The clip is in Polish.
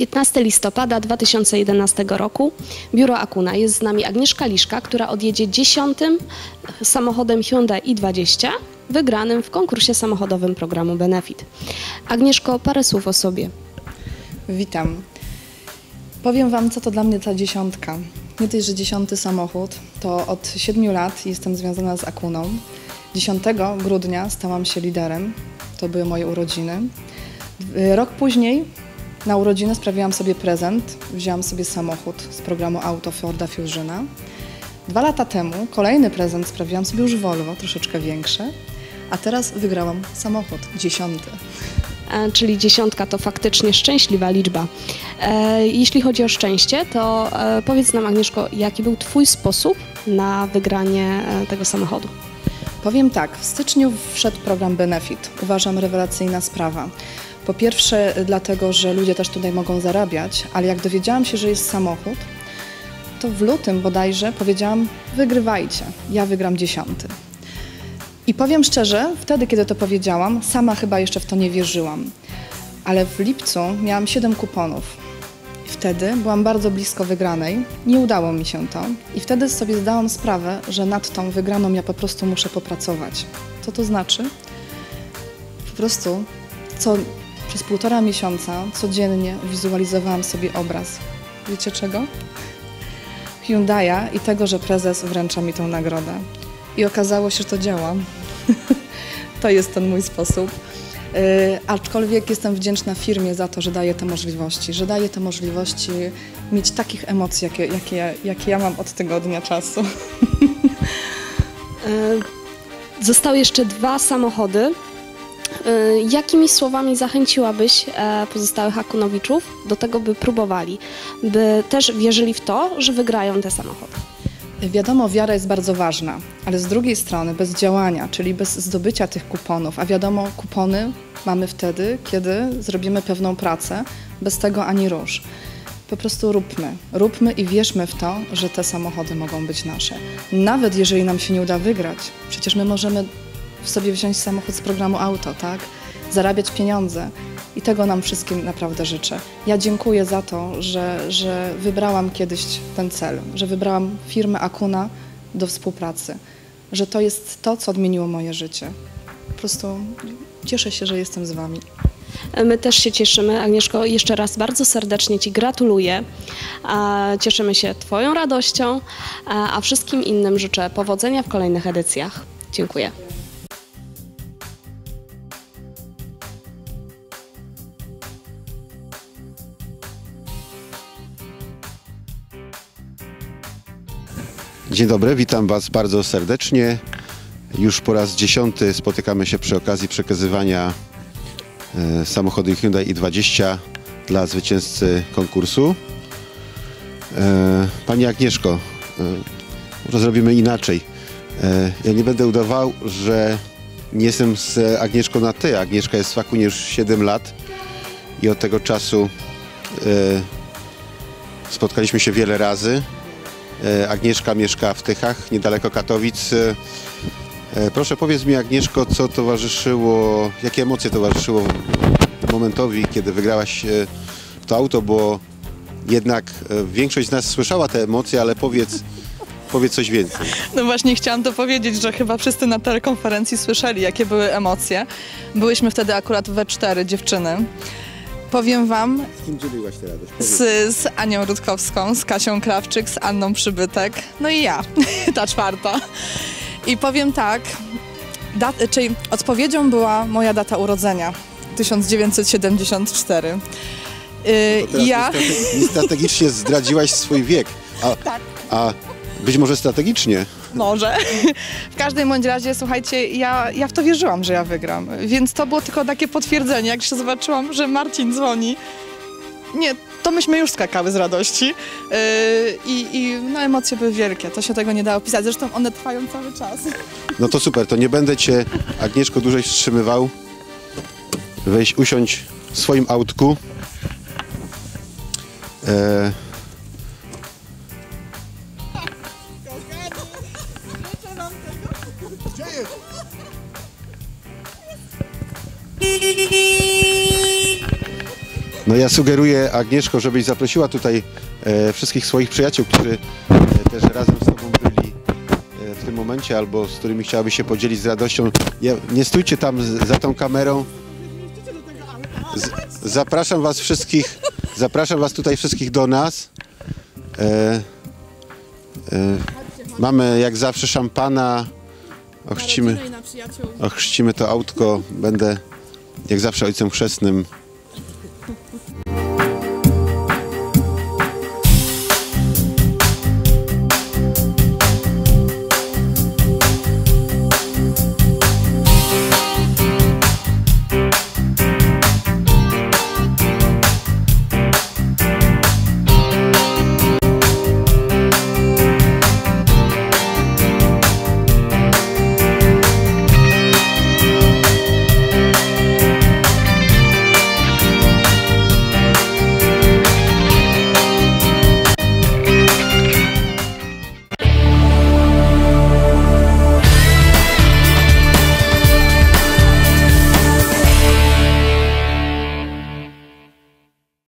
15 listopada 2011 roku. Biuro Akuna. Jest z nami Agnieszka Liszka, która odjedzie dziesiątym samochodem Hyundai i20 wygranym w konkursie samochodowym programu Benefit. Agnieszko, parę słów o sobie. Witam. Powiem Wam, co to dla mnie ta dziesiątka. Nie dość, że dziesiąty samochód, to od siedmiu lat jestem związana z Akuną. 10 grudnia stałam się liderem, to były moje urodziny. Rok później na urodziny sprawiłam sobie prezent, wzięłam sobie samochód z programu Auto Forda Fusiona. Dwa lata temu kolejny prezent sprawiłam sobie już Volvo, troszeczkę większe, a teraz wygrałam samochód, dziesiąty. E, czyli dziesiątka to faktycznie szczęśliwa liczba. E, jeśli chodzi o szczęście, to e, powiedz nam Agnieszko, jaki był Twój sposób na wygranie tego samochodu? Powiem tak, w styczniu wszedł program Benefit. Uważam rewelacyjna sprawa. Po pierwsze dlatego, że ludzie też tutaj mogą zarabiać, ale jak dowiedziałam się, że jest samochód, to w lutym bodajże powiedziałam, wygrywajcie, ja wygram dziesiąty. I powiem szczerze, wtedy, kiedy to powiedziałam, sama chyba jeszcze w to nie wierzyłam. Ale w lipcu miałam 7 kuponów. Wtedy byłam bardzo blisko wygranej. Nie udało mi się to. I wtedy sobie zdałam sprawę, że nad tą wygraną ja po prostu muszę popracować. Co to znaczy? Po prostu co, przez półtora miesiąca codziennie wizualizowałam sobie obraz. Wiecie czego? Hyundai'a i tego, że prezes wręcza mi tą nagrodę. I okazało się, że to działa. to jest ten mój sposób. Yy, aczkolwiek jestem wdzięczna firmie za to, że daje te możliwości, że daje te możliwości mieć takich emocji, jakie, jakie, jakie ja mam od tygodnia czasu. Yy, zostały jeszcze dwa samochody. Yy, jakimi słowami zachęciłabyś e, pozostałych Akunowiczów do tego, by próbowali, by też wierzyli w to, że wygrają te samochody? Wiadomo, wiara jest bardzo ważna, ale z drugiej strony bez działania, czyli bez zdobycia tych kuponów, a wiadomo, kupony mamy wtedy, kiedy zrobimy pewną pracę, bez tego ani rusz. Po prostu róbmy, róbmy i wierzmy w to, że te samochody mogą być nasze. Nawet jeżeli nam się nie uda wygrać, przecież my możemy sobie wziąć samochód z programu auto, tak? Zarabiać pieniądze, i tego nam wszystkim naprawdę życzę. Ja dziękuję za to, że, że wybrałam kiedyś ten cel, że wybrałam firmę Akuna do współpracy, że to jest to, co odmieniło moje życie. Po prostu cieszę się, że jestem z Wami. My też się cieszymy. Agnieszko, jeszcze raz bardzo serdecznie Ci gratuluję. Cieszymy się Twoją radością, a wszystkim innym życzę powodzenia w kolejnych edycjach. Dziękuję. Dzień dobry, witam Was bardzo serdecznie. Już po raz dziesiąty spotykamy się przy okazji przekazywania e, samochodu Hyundai i20 dla zwycięzcy konkursu. E, Pani Agnieszko, może zrobimy inaczej. E, ja nie będę udawał, że nie jestem z Agnieszką na ty. Agnieszka jest w Fakunie już 7 lat i od tego czasu spotkaliśmy się wiele razy. E, Agnieszka mieszka w Tychach, niedaleko Katowic. E, e, proszę powiedz mi Agnieszko, co towarzyszyło, jakie emocje towarzyszyło momentowi, kiedy wygrałaś to auto, bo jednak większość z nas słyszała te emocje, ale powiedz, powiedz coś więcej. No właśnie chciałam to powiedzieć, że chyba wszyscy na telekonferencji słyszeli, jakie były emocje. Byłyśmy wtedy akurat we cztery dziewczyny. Powiem Wam. Z kim dzieliłaś tę radość? Z, z Anią Rutkowską, z Kasią Krawczyk, z Anną Przybytek, no i ja, ta czwarta. I powiem tak, dat, czyli odpowiedzią była moja data urodzenia, 1974. Yy, ja... Strategicznie zdradziłaś swój wiek. A, tak. a być może strategicznie. Może. W każdym bądź razie, słuchajcie, ja, ja w to wierzyłam, że ja wygram. Więc to było tylko takie potwierdzenie, jak się zobaczyłam, że Marcin dzwoni. Nie, to myśmy już skakały z radości. Yy, I, I no, emocje były wielkie, to się tego nie da opisać. Zresztą one trwają cały czas. No to super, to nie będę cię, Agnieszko, dłużej wstrzymywał. Weź, usiądź w swoim autku. E No ja sugeruję Agnieszko, żebyś zaprosiła tutaj e, wszystkich swoich przyjaciół, którzy e, też razem z Tobą byli e, w tym momencie albo z którymi chciałaby się podzielić z radością. Ja, nie stójcie tam z, za tą kamerą. Z, zapraszam Was wszystkich, zapraszam Was tutaj wszystkich do nas. E, e, mamy jak zawsze szampana. Ochrzcimy, ochrzcimy to autko. Będę jak zawsze ojcem chrzestnym